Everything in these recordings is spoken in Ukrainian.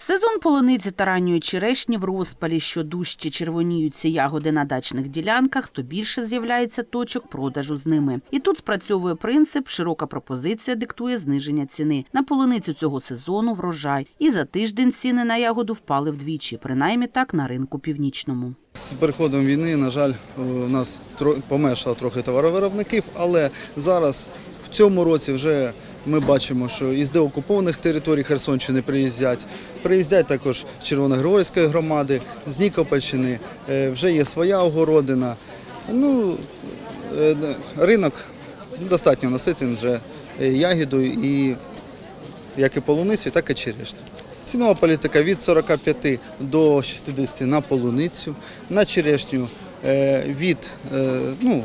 Сезон полуниці та ранньої черешні в розпалі. Що дужче червоніються ягоди на дачних ділянках, то більше з'являється точок продажу з ними. І тут спрацьовує принцип широка пропозиція диктує зниження ціни. На полуницю цього сезону врожай. І за тиждень ціни на ягоду впали вдвічі, принаймні так на ринку північному. З приходом війни, на жаль, у нас помешало трохи товаровиробників, але зараз в цьому році вже ми бачимо, що із деокупованих територій Херсонщини приїздять. Приїздять також з Червоногригорської громади, з Нікопольщини, е, вже є своя огородина. Ну, е, ринок достатньо наситий вже е, ягідою і як і полуницю, так і черешню. Цінова політика від 45 до 60 на полуницю, на черешню від ну,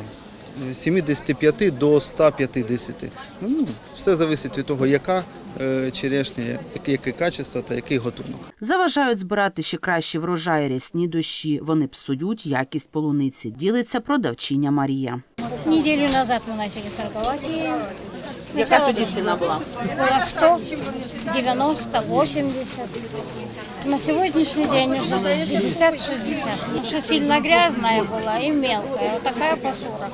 75 до 150. Ну, все залежить від того, яка е, черешня, яке, яке качество та який готунок. Заважають збирати ще кращі врожаї рясні дощі. Вони псують якість полуниці. Ділиться продавчиня Марія. Неділю назад ми почали торговать и Яка тоді ціна була? было 100, 90, 80. На сегодняшний день уже 50-60. Потому что сильно грязная была и мелкая. Вот такая по 40.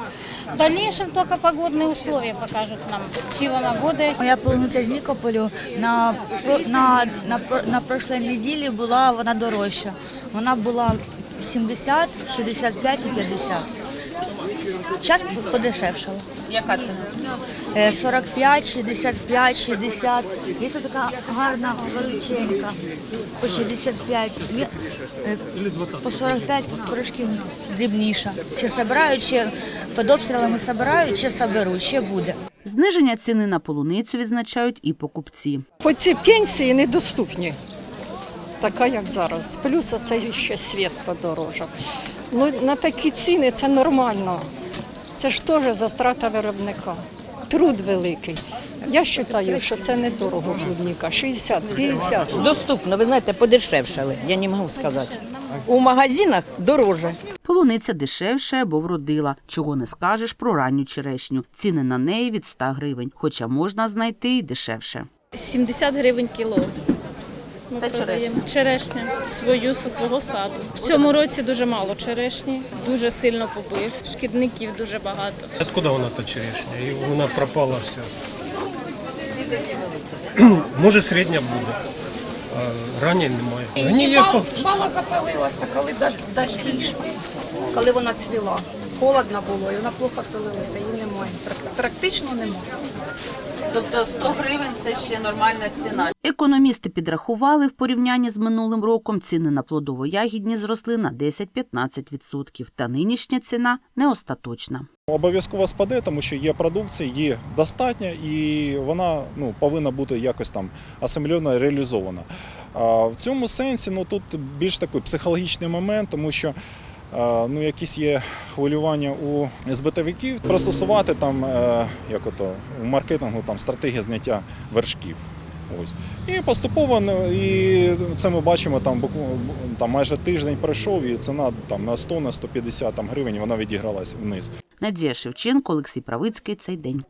В дальнейшем только погодные условия покажут нам, чего она будет. Моя полуниця з Нікополю на, про- на, на, про- на прошлій неділі була вона дорожча. Вона була 70, 65 і 50. Зараз подешевшала. Яка ціна? Е, 45, 65, 60. Є така гарна величенька по 65, е, по 45 трошки дрібніша. Ще забирають, ще під обстрілами забирають, ще заберуть, ще буде. Зниження ціни на полуницю відзначають і покупці. По ці пенсії недоступні, така як зараз. Плюс оцей ще світ подорожав. Ну, на такі ціни це нормально. Це ж теж застрата виробника. Труд великий. Я вважаю, що це недорого трудника. 60, 50. Доступно, ви знаєте, подешевшали, я не можу сказати. У магазинах дороже. Полуниця дешевше, бо вродила. Чого не скажеш про ранню черешню. Ціни на неї від 100 гривень, хоча можна знайти і дешевше. 70 гривень кіло. Це черешня. черешня свою зі свого саду. В цьому році дуже мало черешні, дуже сильно побив. Шкідників дуже багато. Откуда вона та черешня? І вона пропала вся. Може середня буде, а ранньої немає. Мало запалилася, коли даж- дощі йшли, коли вона цвіла. Холодно було, і вона плохо пилилася, її немає. Практично немає. Тобто 100 гривень це ще нормальна ціна. Економісти підрахували в порівнянні з минулим роком ціни на плодово-ягідні зросли на 10-15%. Та нинішня ціна не остаточна. Обов'язково спаде, тому що є продукція, є достатньо, і вона ну, повинна бути якось там асимільована, реалізована. А в цьому сенсі ну, тут більш такий психологічний момент, тому що ну, якісь є хвилювання у збитовиків пристосувати там, е, як ото, у маркетингу там, стратегія зняття вершків. Ось. І поступово ну, і це ми бачимо там, там майже тиждень пройшов, і ціна там, на 100 на 150 там, гривень вона відігралась вниз. Надія Шевченко, Олексій Правицький. Цей день.